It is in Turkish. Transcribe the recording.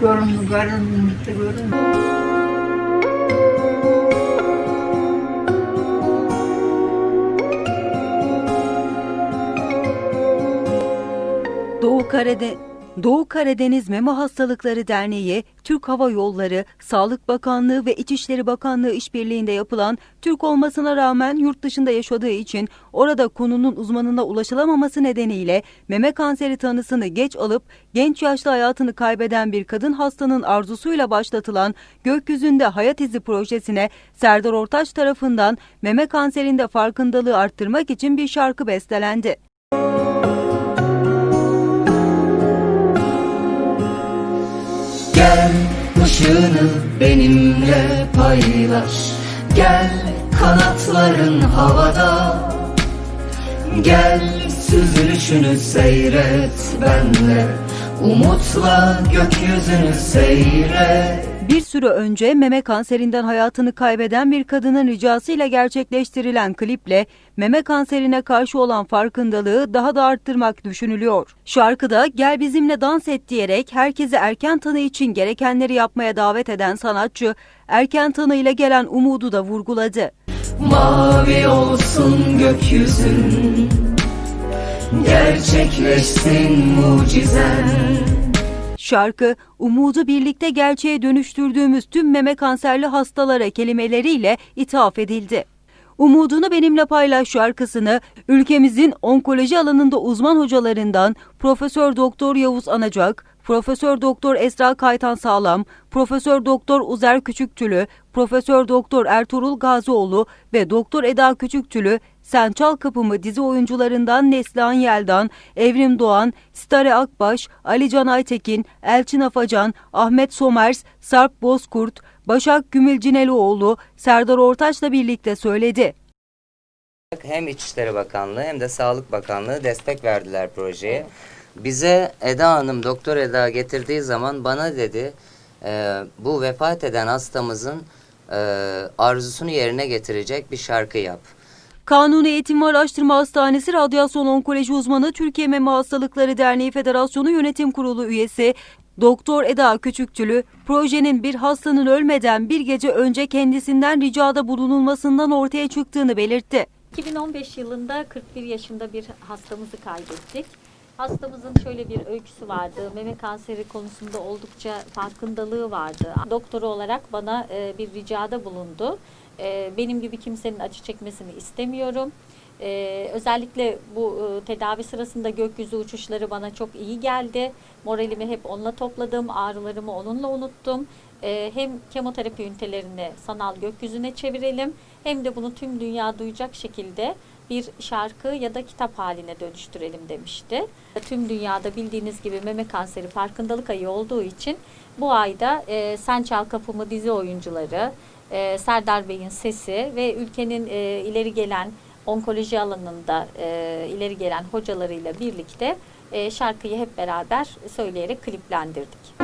görün, görün, görün. Doğu Karadeniz Doğu Karadeniz Meme Hastalıkları Derneği, Türk Hava Yolları, Sağlık Bakanlığı ve İçişleri Bakanlığı işbirliğinde yapılan Türk olmasına rağmen yurt dışında yaşadığı için orada konunun uzmanına ulaşılamaması nedeniyle meme kanseri tanısını geç alıp genç yaşta hayatını kaybeden bir kadın hastanın arzusuyla başlatılan Gökyüzünde Hayat İzi projesine Serdar Ortaç tarafından meme kanserinde farkındalığı arttırmak için bir şarkı bestelendi. Gel ışığını benimle paylaş. Gel kanatların havada. Gel süzülüşünü seyret benle. Umutla gökyüzünü seyret Bir süre önce meme kanserinden hayatını kaybeden bir kadının ricasıyla gerçekleştirilen kliple meme kanserine karşı olan farkındalığı daha da arttırmak düşünülüyor. Şarkıda gel bizimle dans et diyerek herkesi erken tanı için gerekenleri yapmaya davet eden sanatçı erken tanı ile gelen umudu da vurguladı. Mavi olsun gökyüzün Gerçekleşsin mucizen Şarkı, umudu birlikte gerçeğe dönüştürdüğümüz tüm meme kanserli hastalara kelimeleriyle ithaf edildi. Umudunu benimle paylaş şarkısını ülkemizin onkoloji alanında uzman hocalarından Profesör Doktor Yavuz Anacak, Profesör Doktor Esra Kaytan Sağlam, Profesör Doktor Uzer Küçüktülü, Profesör Doktor Ertuğrul Gazioğlu ve Doktor Eda Küçüktülü Sen Çal Kapımı dizi oyuncularından Neslihan Yeldan, Evrim Doğan, Stare Akbaş, Ali Can Aytekin, Elçin Afacan, Ahmet Somers, Sarp Bozkurt, Başak Gümülcineloğlu, Serdar Ortaç'la birlikte söyledi. Hem İçişleri Bakanlığı hem de Sağlık Bakanlığı destek verdiler projeye. Bize Eda Hanım, Doktor Eda getirdiği zaman bana dedi, e, bu vefat eden hastamızın e, arzusunu yerine getirecek bir şarkı yap. Kanuni Eğitim Araştırma Hastanesi Radyasyon Onkoloji Uzmanı Türkiye Meme Hastalıkları Derneği Federasyonu Yönetim Kurulu üyesi Doktor Eda Küçüktülü, projenin bir hastanın ölmeden bir gece önce kendisinden ricada bulunulmasından ortaya çıktığını belirtti. 2015 yılında 41 yaşında bir hastamızı kaybettik. Hastamızın şöyle bir öyküsü vardı. Meme kanseri konusunda oldukça farkındalığı vardı. Doktoru olarak bana e, bir ricada bulundu. E, benim gibi kimsenin acı çekmesini istemiyorum. E, özellikle bu e, tedavi sırasında gökyüzü uçuşları bana çok iyi geldi. Moralimi hep onunla topladım, ağrılarımı onunla unuttum. E, hem kemoterapi ünitelerini sanal gökyüzüne çevirelim hem de bunu tüm dünya duyacak şekilde bir şarkı ya da kitap haline dönüştürelim demişti. Tüm dünyada bildiğiniz gibi meme kanseri farkındalık ayı olduğu için bu ayda e, Sen Çal Kapımı dizi oyuncuları, e, Serdar Bey'in sesi ve ülkenin e, ileri gelen onkoloji alanında e, ileri gelen hocalarıyla birlikte e, şarkıyı hep beraber söyleyerek kliplendirdik.